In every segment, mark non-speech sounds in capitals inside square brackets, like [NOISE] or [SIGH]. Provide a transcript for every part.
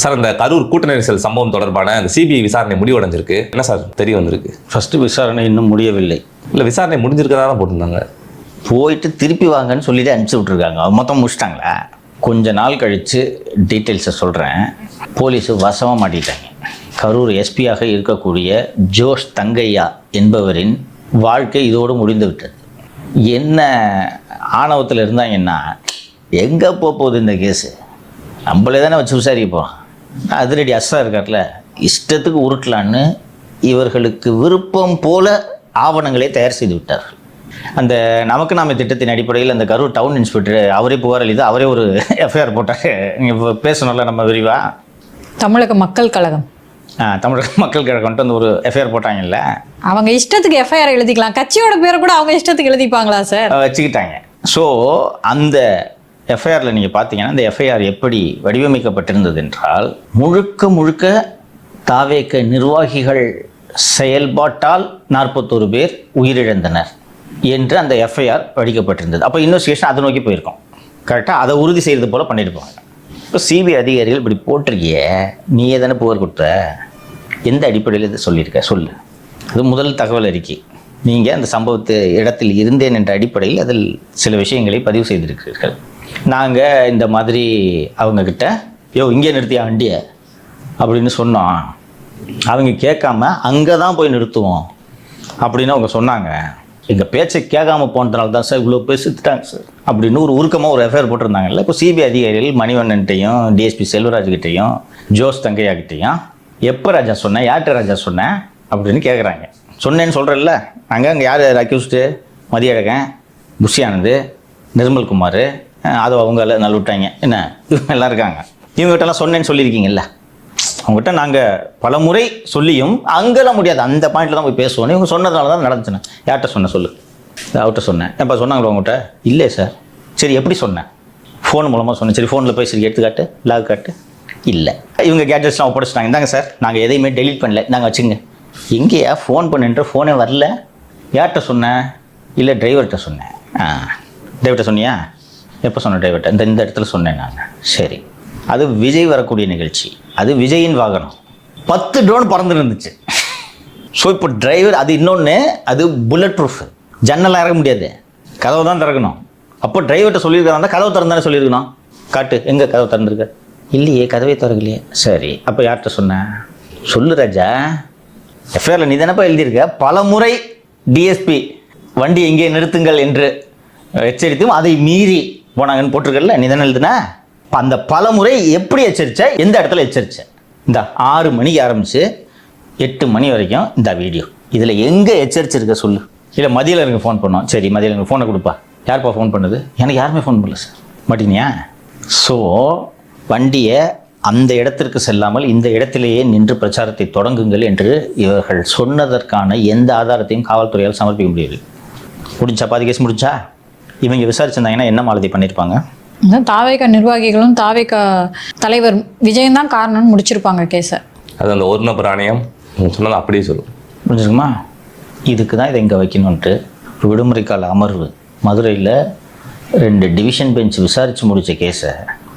Sir இந்த கரூர் கூட்ட நெரிசல் சம்பவம் தொடர்பான அந்த சிபிஐ விசாரணை முடிவடைஞ்சிருக்கு. என்ன சார் தெரிய வந்திருக்கு? ஃபஸ்ட்டு விசாரணை இன்னும் முடியவில்லை. இல்லை விசாரணை முடிஞ்சிருக்கதா தான் போட்டிருந்தாங்க. போயிட்டு திருப்பி வாங்கன்னு சொல்லிட்டு அனுப்பிச்சி விட்ருக்காங்க மொத்தம் முடிச்சிட்டாங்களா? கொஞ்ச நாள் கழித்து டீட்டெயில்ஸை சொல்கிறேன் போலீஸு வசமாக மாட்டிட்டாங்க. கரூர் எஸ்பியாக இருக்கக்கூடிய ஜோஷ் தங்கையா என்பவரின் வாழ்க்கை இதோடு முடிந்து விட்டது. என்ன ஆணவத்தில் இருந்தாங்கன்னா எங்கே போகுது இந்த கேஸு? நம்மளே தானே வச்சு விசாரிப்போம் அதிரடி அஸ்ஸா இருக்கார்ல இஷ்டத்துக்கு உருட்டலான்னு இவர்களுக்கு விருப்பம் போல ஆவணங்களை தயார் செய்து விட்டார். அந்த நமக்கு நாம திட்டத்தின் அடிப்படையில் அந்த கரூர் டவுன் இன்ஸ்பெக்டர் அவரே புகார் அளித்து அவரே ஒரு எஃப்ஐஆர் போட்டார். நீங்கள் பேசணும்ல நம்ம விரிவா? தமிழக மக்கள் கழகம். தமிழக மக்கள் கழகம் வந்துட்டு அந்த ஒரு எஃப்ஐஆர் போட்டாங்கல்ல? அவங்க இஷ்டத்துக்கு எஃப்ஐஆர் எழுதிக்கலாம். கட்சியோட பேரை கூட அவங்க இஷ்டத்துக்கு எழுதிப்பாங்களா சார்? வச்சுக்கிட்டாங்க. ஸோ அந்த எஃப்ஐஆரில் நீங்கள் பார்த்தீங்கன்னா அந்த எஃப்ஐஆர் எப்படி வடிவமைக்கப்பட்டிருந்தது என்றால் முழுக்க முழுக்க தாவேக்க நிர்வாகிகள் செயல்பாட்டால் நாற்பத்தோரு பேர் உயிரிழந்தனர் என்று அந்த எஃப்ஐஆர் வடிக்கப்பட்டிருந்தது அப்போ இன்வெஸ்டிகேஷன் அதை நோக்கி போயிருக்கோம். கரெக்டாக அதை உறுதி செய்கிறது போல் பண்ணியிருப்பாங்க இப்போ சிபிஐ அதிகாரிகள் இப்படி போட்டிருக்கிய நீயே தானே புகார் கொடுத்த? எந்த அடிப்படையில் இதை சொல்லியிருக்க? சொல்லு. அது முதல் தகவல் அறிக்கை. நீங்கள் அந்த சம்பவத்து இடத்தில் இருந்தேன் என்ற அடிப்படையில் அதில் சில விஷயங்களை பதிவு செய்திருக்கிறீர்கள். நாங்கள் இந்த மாதிரி அவங்கக்கிட்ட யோ இங்கே நிறுத்தியா வண்டியை? அப்படின்னு சொன்னோம். அவங்க கேட்காம அங்கே தான் போய் நிறுத்துவோம். அப்படின்னு அவங்க சொன்னாங்க. எங்கள் பேச்சை கேட்காம போனதுனால தான் சார் இவ்வளோ பேர் செத்துட்டாங்க சார் அப்படின்னு ஒரு உருக்கமாக ஒரு எஃப்ஐஆர் போட்டிருந்தாங்கல்ல. இப்போ சிபிஐ அதிகாரிகள் மணிவண்ணன்ட்டையும் டிஎஸ்பி செல்வராஜ்கிட்டையும் ஜோஸ் தங்கையா கிட்டையும் எப்போ ராஜா சொன்னேன் யார்கிட்ட ராஜா சொன்னேன் அப்படின்னு கேட்குறாங்க சொன்னேன்னு சொல்கிறேன்ல அங்கே அங்கே யார் அக்யூஸ்டு மதியழகன் புஷியானது நிர்மல்குமார் அதை அவங்க எல்லாம் நல்ல விட்டாங்க என்ன? இவங்க எல்லாம் இருக்காங்க. இவங்ககிட்டலாம் சொன்னேன்னு சொல்லியிருக்கீங்கல்ல? அவங்ககிட்ட நாங்கள் பல முறை சொல்லியும் அங்கெல்லாம் முடியாது. அந்த பாயிண்ட்டில் தான் போய் பேசுவோம். இவங்க சொன்னதுனால தான் நடந்துச்சுண்ணே யார்கிட்ட சொன்ன சொல்லு? அவர்கிட்ட சொன்னேன். எப்போ சொன்னாங்களோ உங்கள்கிட்ட இல்லை சார். சரி எப்படி சொன்னேன்? ஃபோன் மூலமாக சொன்னேன். சரி ஃபோனில் பேசி எடுத்துக்காட்டு லாக் காட்டு. இல்லை. இவங்க கேட்ஜெட்ஸ்லாம் ஒப்படைச்சிட்டாங்க. இந்தாங்க சார். நாங்கள் எதையுமே டெலீட் பண்ணல. நாங்கள் வச்சுங்க எங்கேயா ஃபோன் பண்ணுன்ற ஃபோனே வரல. யார்கிட்ட சொன்னேன்? இல்லை டிரைவர்கிட்ட சொன்னேன். ஆ டிரைவர்கிட்ட சொன்னியா? எப்போ சொன்ன டிரைவர்கிட்ட இந்த இந்த இடத்துல சொன்னேன் நான். சரி. அது விஜய் வரக்கூடிய நிகழ்ச்சி. அது விஜயின் வாகனம். பத்து ட்ரோன் பறந்து இருந்துச்சு ஸோ இப்போ டிரைவர் அது இன்னொன்று அது புல்லட் ப்ரூஃப் ஜன்னலாக இறக்க முடியாது. கதவை தான் திறக்கணும். அப்போ டிரைவர்கிட்ட சொல்லியிருக்காங்க கதவை திறந்தானே சொல்லியிருக்கணும் காட்டு எங்கே கதவை திறந்துருக்க? இல்லையே கதவை திறக்கலையே. சரி அப்போ யார்கிட்ட சொன்னேன் சொல்லு ராஜா. எஃப்ஐஆரில் நீ தானப்பா எழுதியிருக்க? பல முறை டிஎஸ்பி வண்டி எங்கே நிறுத்துங்கள் என்று எச்சரித்தும் அதை மீறி போனாங்கன்னு போட்டிருக்கல நீ தானே எழுதுன? அந்த பல முறை எப்படி எச்சரிச்ச? எந்த இடத்துல எச்சரிச்ச? இந்த ஆறு மணிக்கு ஆரம்பிச்சு எட்டு மணி வரைக்கும் இந்த வீடியோ. இதில் எங்கே எச்சரிச்சிருக்க சொல்லு. இல்லை மதியில் எனக்கு ஃபோன் பண்ணோம். சரி மதியில் எனக்கு ஃபோனை கொடுப்பா. யார்ப்பா ஃபோன் பண்ணுது? எனக்கு யாருமே ஃபோன் பண்ணல சார் மாட்டீங்கயா ஸோ வண்டியை அந்த இடத்திற்கு செல்லாமல் இந்த இடத்திலேயே நின்று பிரச்சாரத்தை தொடங்குங்கள் என்று இவர்கள் சொன்னதற்கான எந்த ஆதாரத்தையும் காவல்துறையால் சமர்ப்பிக்க முடியவில்லை. முடிஞ்சா பாதி கேஸ் முடிஞ்சா? இவங்க விசாரிச்சிருந்தாங்கன்னா என்ன மாலதி பண்ணியிருப்பாங்க தாவேக நிர்வாகிகளும் தாவேக தலைவர் விஜயன் தான் காரணம்னு முடிச்சிருப்பாங்க கேஸை. அது அந்த ஒரு நபர் ஆணையம். நீங்க சொன்னது அப்படியே சொல்லும். புரிஞ்சுக்குமா இதுக்கு தான் இதை இங்கே வைக்கணுன்ட்டு விடுமுறை கால அமர்வு. மதுரையில் ரெண்டு டிவிஷன் பெஞ்ச் விசாரித்து முடித்த கேஸை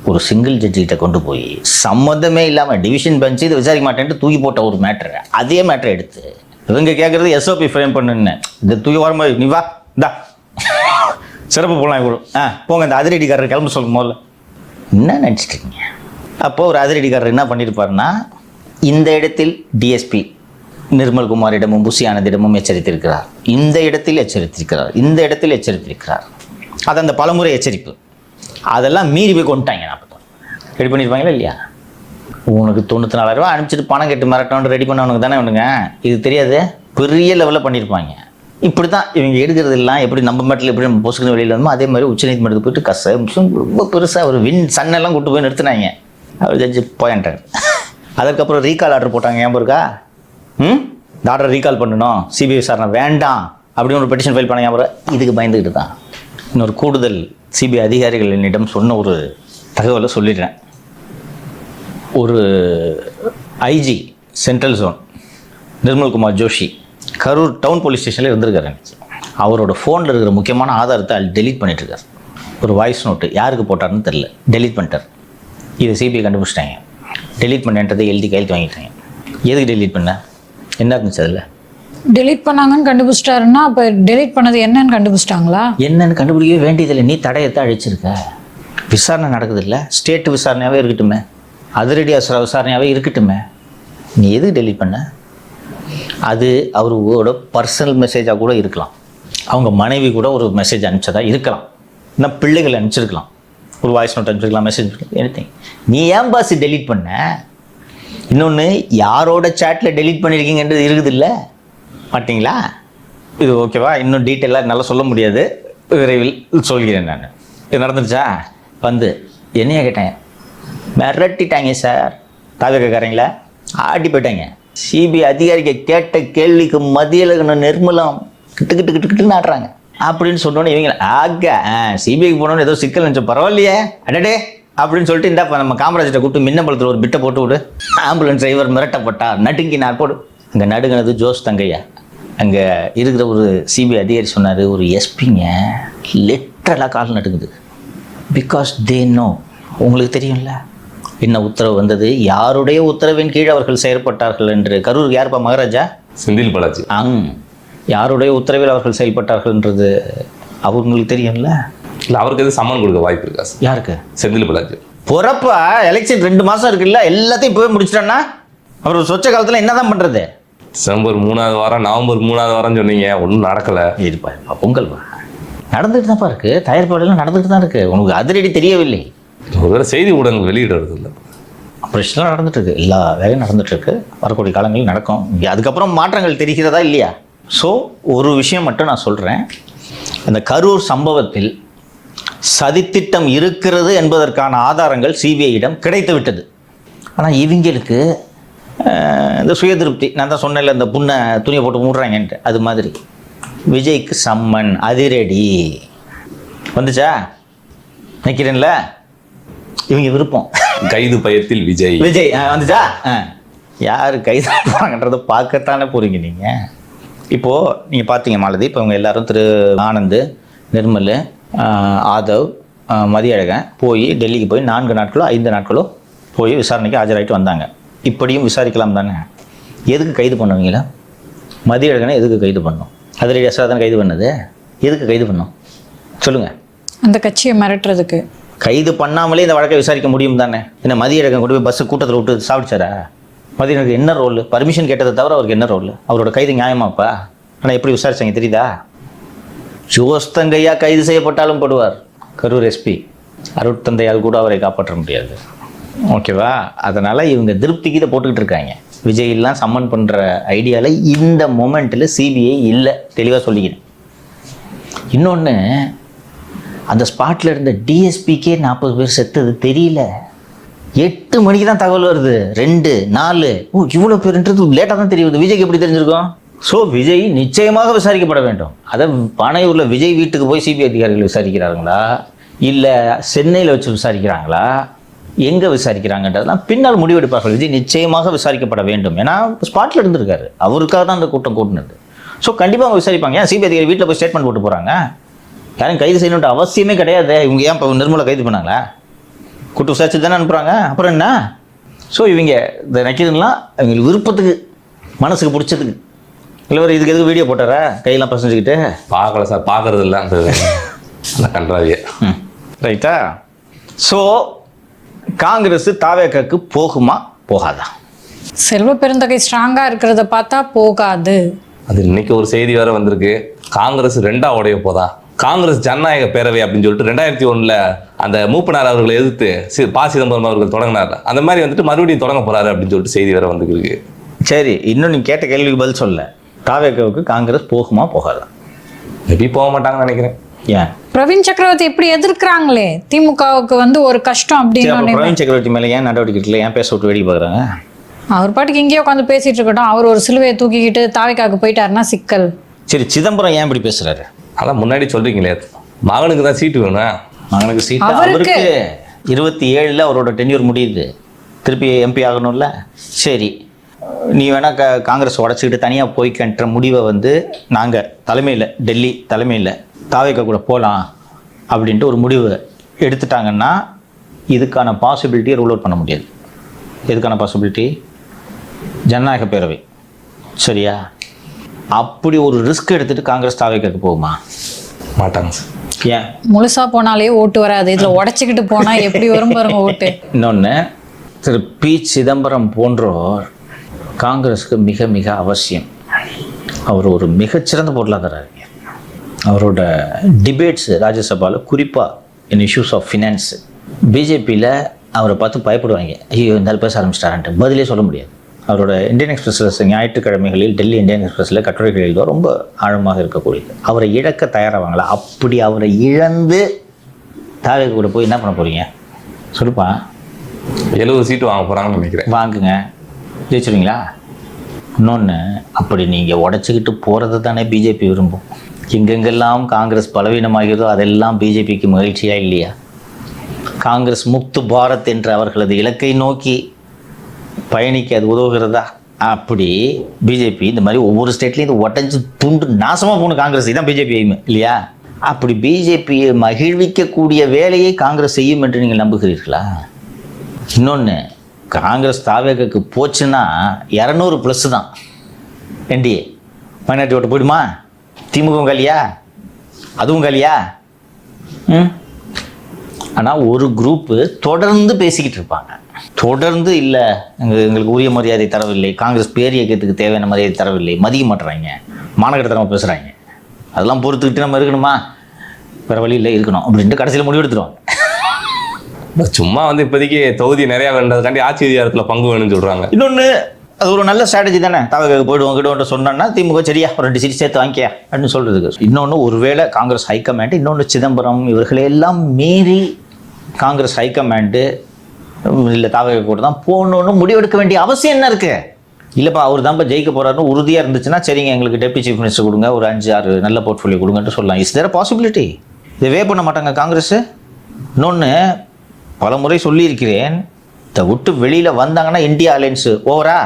ஒரு சிங்கிள் ஜட்ஜிகிட்ட கொண்டு போய் சம்மந்தமே இல்லாமல் டிவிஷன் பெஞ்ச் இதை விசாரிக்க மாட்டேன்ட்டு தூக்கி போட்ட ஒரு மேட்ரு அதே மேட்ரை எடுத்து இவங்க கேட்குறது எஸ்ஓபி ஃப்ரேம் பண்ணுன்னு. இந்த தூக்கி வரும்போது நீ வா இந்தா. சிறப்பு போகலாம் இவ்வளோ ஆ போங்க இந்த அதிரடிக்காரர் கிளம்ப சொல்லுங்க முதல்ல. என்ன நினச்சிட்டு இருக்கீங்க ஒரு அதிரடிக்காரர் என்ன பண்ணியிருப்பாருன்னா இந்த இடத்தில் டிஎஸ்பி நிர்மல்குமாரிடமும் புசி ஆனந்திடமும் எச்சரித்திருக்கிறார். இந்த இடத்தில் எச்சரித்திருக்கிறார். இந்த இடத்தில் எச்சரித்திருக்கிறார். அது அந்த பலமுறை எச்சரிப்பு. அதெல்லாம் மீறி போய் கொண்டுட்டாங்க நாற்பது ரெடி பண்ணியிருப்பாங்களா இல்லையா? உனக்கு தொண்ணூற்றி நாலாயிரரூவா அனுப்பிச்சிட்டு பணம் கட்டு மிரட்டோன்னு ரெடி பண்ணவனுக்கு தானே இவனுங்க இது தெரியாது? பெரிய லெவலில் பண்ணியிருப்பாங்க இப்படி தான் இவங்க எடுக்கிறது எல்லாம் எப்படி நம்ம மட்டும் எப்படி நம்ம பொசுக்கிற வெளியில் வந்தோமோ அதே மாதிரி உச்சநீதிமன்றத்துக்கு போயிட்டு கச ரொம்ப பெருசாக ஒரு வின் சன்னெல்லாம் கூட்டு போய் நிறுத்தினாங்க. அவர் ஜட்ஜி போயின்ட்டார் அதுக்கப்புறம் ரீகால் ஆர்டர் போட்டாங்க. ஏன் இருக்கா? ம்? இந்த ஆர்டர் ரீகால் பண்ணணும். சிபிஐ விசாரணை வேண்டாம். அப்படின்னு ஒரு பெட்டிஷன் ஃபைல் பண்ண ஞாபகம் இதுக்கு பயந்துக்கிட்டு தான். இன்னொரு கூடுதல் சிபிஐ அதிகாரிகள் என்னிடம் சொன்ன ஒரு தகவலை சொல்லிடுறேன். ஒரு IG central zone Nirmalkumar Joshi Karur town police ஸ்டேஷனில் இருந்திருக்காரு. அவரோட ஃபோனில் இருக்கிற முக்கியமான ஆதாரத்தை டெலீட் பண்ணிட்டு இருக்காரு ஒரு வாய்ஸ் நோட்டு யாருக்கு போட்டாருன்னு தெரில டெலீட் பண்ணிட்டார். இதை சிபிஐ கண்டுபிடிச்சிட்டாங்க. டெலீட் பண்ணன்றதை எழுதி கையெழுத்து வாங்கிட்டாங்க. எதுக்கு டெலீட் பண்ண? என்ன இருந்துச்சு அதில்? டெலீட் பண்ணாங்கன்னு கண்டுபிடிச்சிட்டாருன்னா அப்போ டெலீட் பண்ணது என்னன்னு கண்டுபிடிச்சிட்டாங்களா? என்னன்னு கண்டுபிடிக்கவே வேண்டியதில்லை நீ தடையத்தை அழிச்சிருக்க. விசாரணை நடக்குது இல்லை? ஸ்டேட் விசாரணையாகவே இருக்கட்டுமே. அதிரடி அவசர விசாரணையாகவே இருக்கட்டுமே. நீ எதுக்கு டெலீட் பண்ண? அது அவரோட பர்சனல் மெசேஜாக கூட இருக்கலாம். அவங்க மனைவி கூட ஒரு மெசேஜ் அனுப்பிச்சதா இருக்கலாம். இன்னும் பிள்ளைகள் அனுப்பிச்சிருக்கலாம். ஒரு வாய்ஸ் நோட் அனுப்பிச்சிருக்கலாம் மெசேஜ் எனிதிங் நீ ஏன் பாஸ் டெலீட் பண்ண? இன்னொன்று யாரோட சேட்டில் டெலீட் பண்ணியிருக்கீங்கன்றது இருக்குது இல்லை மாட்டிங்களா? இது ஓகேவா இன்னும் டீட்டெயிலாக நல்லா சொல்ல முடியாது. விரைவில் சொல்கிறேன் நான். இது நடந்துருச்சா? வந்து என்னைய கேட்டேன். மிரட்டிட்டாங்க சார் தாவகக்காரங்களா ஆட்டி போயிட்டாங்க. சிபிஐ அதிகாரிக்கு கேட்ட கேள்விக்கு மதியலகன நிர்மலம் கிட்டு கிட்டு கிட்டு கிட்டு நாட்டுறாங்க அப்படின்னு சொன்னோன்னே இவங்க ஆக சிபிஐக்கு போனோன்னு ஏதோ சிக்கல் நினச்சோம் பரவாயில்லையே அடடே அப்படின்னு சொல்லிட்டு இந்த நம்ம காமராஜர்கிட்ட கூப்பிட்டு மின்னம்பலத்தில் ஒரு பிட்டை போட்டு விடு. ஆம்புலன்ஸ் டிரைவர் மிரட்டப்பட்டார் நடுங்கினார் போடு. அங்கே நடுங்கினது ஜோஸ் தங்கையா. அங்கே இருக்கிற ஒரு சிபிஐ அதிகாரி சொன்னார் ஒரு எஸ்பிங்க லிட்டரலாக கால் நடுங்குது. பிகாஸ் தே நோ உங்களுக்கு தெரியும்ல? என்ன உத்தரவு வந்தது. யாருடைய உத்தரவின் கீழ் அவர்கள் செயல்பட்டார்கள் என்று? கரூர் யாருப்பா மகாராஜா? செந்தில் பாலாஜி. அங் யாருடைய உத்தரவில் அவர்கள் செயல்பட்டார்கள்ன்றது அவங்களுக்கு தெரியும்ல? இல்லை அவருக்கு எது சம்மன் கொடுக்க வாய்ப்பு இருக்கா யாருக்கு? செந்தில் பாலாஜி. பொறப்பா? எலெக்ஷன் ரெண்டு மாதம் இருக்குல்ல எல்லாத்தையும் போய் முடிச்சிட்டான்னா? அவர் சொச்ச காலத்தில் என்னதான் பண்ணுறது டிசம்பர் மூணாவது வாரம் நவம்பர் மூணாவது வாரம் சொன்னீங்க ஒன்றும் நடக்கலை. இதுப்பா, பொங்கல் நடந்துட்டு தான்ப்பா இருக்கு. தயாரிப்பாடெல்லாம் நடந்துட்டு தான் இருக்கு. உனக்கு அதிரடி தெரியவில்லை. ஒருவேளை செய்தி ஊடகங்கள் வெளியிடுறது இல்லை. பிரச்சனை நடந்துட்டுருக்கு. எல்லா வேலையும் நடந்துட்டுருக்கு. வரக்கூடிய காலங்களில் நடக்கும். அதுக்கப்புறம் மாற்றங்கள் தெரிகிறதா இல்லையா? ஸோ ஒரு விஷயம் மட்டும் நான் சொல்கிறேன் அந்த கரூர் சம்பவத்தில் சதித்திட்டம் இருக்கிறது என்பதற்கான ஆதாரங்கள் சிபிஐயிடம் கிடைத்து விட்டது. ஆனால் இவங்களுக்கு இந்த சுய திருப்தி. நான் தான் சொன்னேன்ல இந்த புண்ணை துணியை போட்டு மூடுறாங்கன்ட்டு. அது மாதிரி. விஜய்க்கு சம்மன் அதிரடி. வந்துச்சா? நிற்கிறேன்ல இவங்க விருப்பம். கைது பயத்தில் விஜய். விஜய் ஆ, வந்துச்சா? ஆ. யார் கைது போகிறாங்கன்றதை பார்க்கத்தானே போறீங்க நீங்கள் இப்போது நீங்கள் பார்த்தீங்க மாலதி இப்போ இவங்க எல்லாரும் திரு ஆனந்த் நிர்மல் ஆதவ் மதியழகன் போய் டெல்லிக்கு போய் நான்கு நாட்களோ ஐந்து நாட்களோ போய் விசாரணைக்கு ஆஜராயிட்டு வந்தாங்க. இப்படியும் விசாரிக்கலாம் தானே? எதுக்கு கைது பண்ணுவீங்களா? மதியழகனை எதுக்கு கைது பண்ணோம்? அதிரடி அசரா தானே கைது பண்ணது? எதுக்கு கைது பண்ணோம்? சொல்லுங்கள் அந்த கட்சியை மிரட்டுறதுக்கு. கைது பண்ணாமலே இந்த வழக்கை விசாரிக்க முடியும் தானே? என்ன மதியழகன் கொண்டு போய் பஸ் கூட்டத்தில் விட்டு சாப்பிடுச்சாரா மதியழகனுக்கு என்ன ரோல் பர்மிஷன் கேட்டதை தவிர அவருக்கு என்ன ரோல் அவரோட கைது நியாயமாப்பா ஆனால் எப்படி விசாரிச்சாங்க தெரியுதா? ஜோஸ்தங்கையா கைது செய்யப்பட்டாலும் படுவார். கரூர் எஸ்பி அருட்தந்தையால் கூட அவரை காப்பாற்ற முடியாது. ஓகேவா அதனால் இவங்க திருப்திக்கு இதை போட்டுக்கிட்டு இருக்காங்க. விஜய்லாம் சம்மன் பண்ணுற ஐடியாவில் இந்த மொமெண்ட்டில் சிபிஐ இல்லை. தெளிவாக சொல்லிக்கிறேன். இன்னொன்று அந்த ஸ்பாட்டில் இருந்த டிஎஸ்பிக்கே நாற்பது பேர் செத்தது தெரியல. எட்டு மணிக்கு தான் தகவல் வருது. ரெண்டு நாலு. ஓ இவ்வளோ பேருன்றது லேட்டாக தான் தெரியுது. விஜய்க்கு எப்படி தெரிஞ்சிருக்கோம்? ஸோ விஜய் நிச்சயமாக விசாரிக்கப்பட வேண்டும். அதை பனையூரில் விஜய் வீட்டுக்கு போய் சிபிஐ அதிகாரிகள் விசாரிக்கிறாங்களா இல்லை சென்னையில் வச்சு விசாரிக்கிறாங்களா? எங்கே விசாரிக்கிறாங்கன்றதெல்லாம் பின்னால் முடிவெடுப்பார்கள். விஜய் நிச்சயமாக விசாரிக்கப்பட வேண்டும். ஏன்னா ஸ்பாட்டில் இருந்திருக்காரு. அவருக்காக தான் அந்த கூட்டம் கூட்டினது ஸோ கண்டிப்பாக அவங்க விசாரிப்பாங்க. ஏன் சிபிஐ அதிகாரி வீட்டில் போய் ஸ்டேட்மெண்ட் போட்டு போகிறாங்க யாரும் கைது செய்யணுன்ற அவசியமே கிடையாது. இவங்க ஏன் இப்போ நிர்மலை கைது பண்ணாங்களா? கூட்டு விசாரிச்சு தானே அனுப்புகிறாங்க அப்புறம் என்ன? ஸோ இவங்க இந்த நக்கிதுலாம் இவங்களுக்கு விருப்பத்துக்கு மனசுக்கு பிடிச்சதுக்கு. இல்லை ஒரு இதுக்கு எதுக்கு வீடியோ போட்டாரா? கையெல்லாம் பசஞ்சுக்கிட்டு பார்க்கல சார் பார்க்கறது இல்லை அந்த அந்த கன்றாவிய. ம். ரைட்டா? ஸோ காங்கிரஸ் தாவேக்காக்கு போகுமா? போகாதா? செல்வ பெருந்தகை ஸ்ட்ராங்கா இருக்கிறத பார்த்தா போகாது. அது இன்னைக்கு ஒரு செய்தி வேற வந்திருக்கு. காங்கிரஸ் ரெண்டா உடைய போதா? காங்கிரஸ் ஜனநாயக பேரவை அப்படின்னு சொல்லிட்டு ரெண்டாயிரத்தி ஒண்ணுல அந்த மூப்பனார் அவர்களை எதிர்த்து சி- ப. சிதம்பரம் அவர்கள் தொடங்கினார். அந்த மாதிரி வந்துட்டு மறுபடியும் தொடங்க போறாரு அப்படின்னு சொல்லிட்டு செய்தி வேற வந்துருக்கு. சரி இன்னும் நீ கேட்ட கேள்விக்கு பதில் சொல்ல. தாவேக்காவுக்கு காங்கிரஸ் போகுமா போகாதா? மேபி போக மாட்டாங்கன்னு நினைக்கிறேன். ஏன்? பிரவீன் சக்கரவர்த்தி எப்படி எதிர்க்கிறாங்களே? திமுகவுக்கு வந்து ஒரு கஷ்டம் அப்படின்னு பிரவீன் சக்கரவர்த்தி மேலே ஏன் நடவடிக்கை எடுக்கல? ஏன் பேச விட்டு வேடிக்கை பார்க்குறாங்க அவர் பாட்டுக்கு இங்கேயே உட்காந்து பேசிட்டு இருக்கட்டும். அவர் ஒரு சிலுவையை தூக்கிக்கிட்டு தாவைக்காக்கு போயிட்டாருன்னா சிக்கல். சரி சிதம்பரம் ஏன் இப்படி பேசுறாரு? அதான் முன்னாடி சொல்றீங்களே மகனுக்கு தான் சீட்டு வேணும்? மகனுக்கு சீட் அவருக்கு- இருபத்தி ஏழில் அவரோட டென்யூர் முடியுது. திருப்பி எம்பி ஆகணும்ல? சரி. நீ வேணா க காங்கிரஸ் உடச்சிக்கிட்டு தனியாக போய்க்கன்ற முடிவை வந்து நாங்கள் தலைமையில் டெல்லி தலைமையில் தாவேக்கா கூட போகலாம் அப்படின்ட்டு ஒரு முடிவு எடுத்துட்டாங்கன்னா இதுக்கான பாசிபிலிட்டியை ரூல் அவுட் பண்ண முடியாது. எதுக்கான பாசிபிலிட்டி ஜனநாயக பேரவை. சரியா? அப்படி ஒரு ரிஸ்க் எடுத்துட்டு காங்கிரஸ் தாவேக்கு போகுமா? மாட்டாங்க சார். ஏன்? முழுசா போனாலே ஓட்டு வராது. இதுல உடைச்சுக்கிட்டு போனா எப்படி வரும் பாருங்க ஓட்டு. இன்னொன்று திரு பி சிதம்பரம் போன்றோர் காங்கிரஸுக்கு மிக மிக அவசியம். அவர் ஒரு மிகச்சிறந்த பொருளாதார அறிஞர் அவரோட டிபேட்ஸ் ராஜ்யசபாவில் குறிப்பாக இன் இஷ்யூஸ் ஆஃப் ஃபினான்ஸ் பிஜேபியில் அவரை பார்த்து பயப்படுவாங்க. ஐயோ இந்த பேச ஆரம்பிச்சிட்டாரன்ட்டு. பதிலே சொல்ல முடியாது. அவரோட இந்தியன் எக்ஸ்பிரஸில் ஞாயிற்றுக்கிழமைகளில் டெல்லி இந்தியன் எக்ஸ்பிரஸில் கட்டுரைகள் எழுதுவா ரொம்ப ஆழமாக இருக்கக்கூடியது. அவரை இழக்க தயாராவாங்களா? அப்படி அவரை இழந்து தாவே கூட போய் என்ன பண்ண போகிறீங்க சொல்லுப்பா. எழுபது சீட்டு வாங்க போறாங்கன்னு நினைக்கிறேன். வாங்குங்க. ஜெயிச்சிருவீங்களா? இன்னொன்று அப்படி நீங்கள் உடச்சிக்கிட்டு போகிறது தானே பிஜேபி விரும்பும். எங்கெங்கெல்லாம் காங்கிரஸ் பலவீனமாகிறதோ அதெல்லாம் பிஜேபிக்கு மகிழ்ச்சியா இல்லையா? காங்கிரஸ் முக்து பாரத் என்ற அவர்களது இலக்கை நோக்கி பயணிக்க அது உதவுகிறதா? அப்படி பிஜேபி இந்த மாதிரி ஒவ்வொரு ஸ்டேட்லேயும் இது உடஞ்சி துண்டு நாசமாக போகணும் காங்கிரஸ் இதான் பிஜேபி எய்ம் இல்லையா? அப்படி பிஜேபியை மகிழ்விக்கக்கூடிய வேலையை காங்கிரஸ் செய்யும் என்று நீங்கள் நம்புகிறீர்களா? இன்னொன்று காங்கிரஸ் தாவேகக்கு போச்சுன்னா இரநூறு ப்ளஸ் தான். என்டிஏ மைனாரிட்டி ஓட்டு போயிடுமா? திமுகவும் காலியா? அதுவும் காலியா? ம்? ஆனால் ஒரு குரூப்பு தொடர்ந்து பேசிக்கிட்டு இருப்பாங்க. தொடர்ந்து இல்லை. எங்கள் எங்களுக்கு உரிய மரியாதை தரவில்லை. காங்கிரஸ் பேர் இயக்கத்துக்கு தேவையான மரியாதை தரவில்லை. மதிக்க மாட்டுறாங்க. மாநகரத்தனமாக பேசுகிறாங்க அதெல்லாம் பொறுத்துக்கிட்டு நம்ம இருக்கணுமா? வேறு வழி இல்லை இருக்கணும். அப்படின்ட்டு கடைசியில் முடிவு எடுத்துருவாங்க [LAUGHS] சும்மா வந்து இப்போதைக்கு தொகுதி நிறைய வேண்டதுக்காண்டி ஆட்சி அதிகாரத்துல பங்கு வேணும்னு சொல்றாங்க. இன்னொன்று அது ஒரு நல்ல ஸ்ட்ராட்டஜி தானே? தவக போயிடுவோம் கிடுவோம் சொன்னோன்னா திமுக சரியா ஒரு ரெண்டு சீட் சேர்த்து வாங்கிக்க அப்படின்னு சொல்றதுக்கு. இன்னொன்று ஒருவேளை காங்கிரஸ் ஹைகமாண்ட் இன்னொன்று சிதம்பரம் இவர்களை எல்லாம் மீறி காங்கிரஸ் ஹைகமாண்டு இல்லை தவக கூட தான் போகணுன்னு முடிவெடுக்க வேண்டிய அவசியம் என்ன இருக்கு? இல்லைப்பா அவர் தான்ப்பா ஜெயிக்க போறாருன்னு உறுதியாக இருந்துச்சுன்னா சரிங்க எங்களுக்கு டெப்டி சீஃப் மினிஸ்டர் கொடுங்க ஒரு அஞ்சு ஆறு நல்ல போர்ட்ஃபோலியோ கொடுங்கன்ட்டு சொல்லலாம். இஸ் தேர் பாசிபிலிட்டி இதை வே பண்ண மாட்டாங்க காங்கிரஸ்? இன்னொன்று பல முறை சொல்லியிருக்கிறேன் இதை விட்டு வெளியில் வந்தாங்கன்னா இந்தியா அலையன்ஸு ஓவரா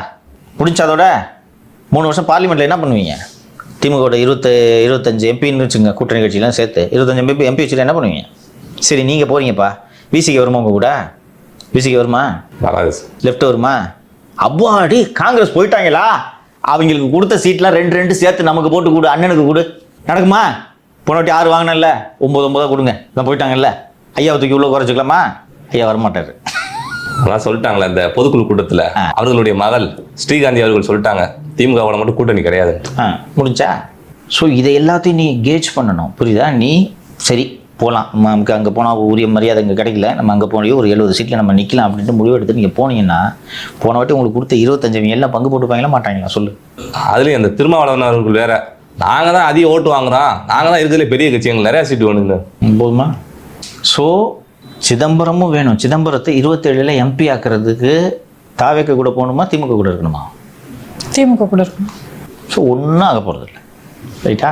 முடிஞ்சதோட மூணு வருஷம் பார்லிமெண்ட்டில் என்ன பண்ணுவீங்க? திமுகவோட இருபத்து இருபத்தஞ்சு எம்பின்னு வச்சுங்க கூட்டணி கட்சியெலாம் சேர்த்து இருபத்தஞ்சு எம்பி எம்பி வச்சுட்டு என்ன பண்ணுவீங்க? சரி நீங்கள் போகிறீங்கப்பா விசிக்கு வருமா உங்கள் கூட? விசிக்கு வருமா? வராது லெஃப்ட் வருமா? அவ்வாடி காங்கிரஸ் போயிட்டாங்களா? அவங்களுக்கு கொடுத்த சீட்லாம் ரெண்டு ரெண்டு சேர்த்து நமக்கு போட்டு கொடு அண்ணனுக்கு கொடு. நடக்குமா? போன வாட்டி ஆறு வாங்கினல்ல ஒம்பது ஒம்பதா கொடுங்க. இதான் போயிட்டாங்கல்ல. ஐயாவை தூக்கி உள்ள குறைச்சிக்கலாமா ஐயா வரமாட்டார். அதான் சொல்லிட்டாங்களே இந்த பொதுக்குழு கூட்டத்துல. அவர்களுடைய மகள் ஸ்ரீகாந்தி அவர்கள் சொல்லிட்டாங்க திமுகவோட மட்டும் கூட்டணி கிடையாது. முடிஞ்சா? ஸோ இதை எல்லாத்தையும் நீ கேஜ் பண்ணணும். புரியுதா? நீ சரி போகலாம் நமக்கு அங்கே போனால் உரிய மரியாதை இங்கே கிடைக்கல. நம்ம அங்கே போனியோ ஒரு எழுபது சீட்டில் நம்ம நிற்கலாம் அப்படின்ட்டு முடிவு எடுத்து நீங்கள் போனீங்கன்னா போன வாட்டி உங்களுக்கு கொடுத்த இருபத்தஞ்சு எல்லாம் பங்கு போட்டுப்பாங்களா மாட்டாங்களா சொல்லு. அதுலயும் அந்த திருமாவளவன் அவர்கள் வேற நாங்க தான் அதிக ஓட்டு வாங்குறோம். நாங்க தான் இருக்கிறதுல பெரிய கட்சி. எங்களுக்கு நிறைய சீட்டு வேணுங்க. போதுமா? ஸோ சிதம்பரமும் வேணும். சிதம்பரத்தை இருபத்தேழில் எம்பி ஆக்கிறதுக்கு தாவேக்க கூட போகணுமா திமுக கூட இருக்கணுமா? திமுக கூட இருக்கும் ஸோ ஒன்றும் ஆக போகிறதில்ல ரைட்டா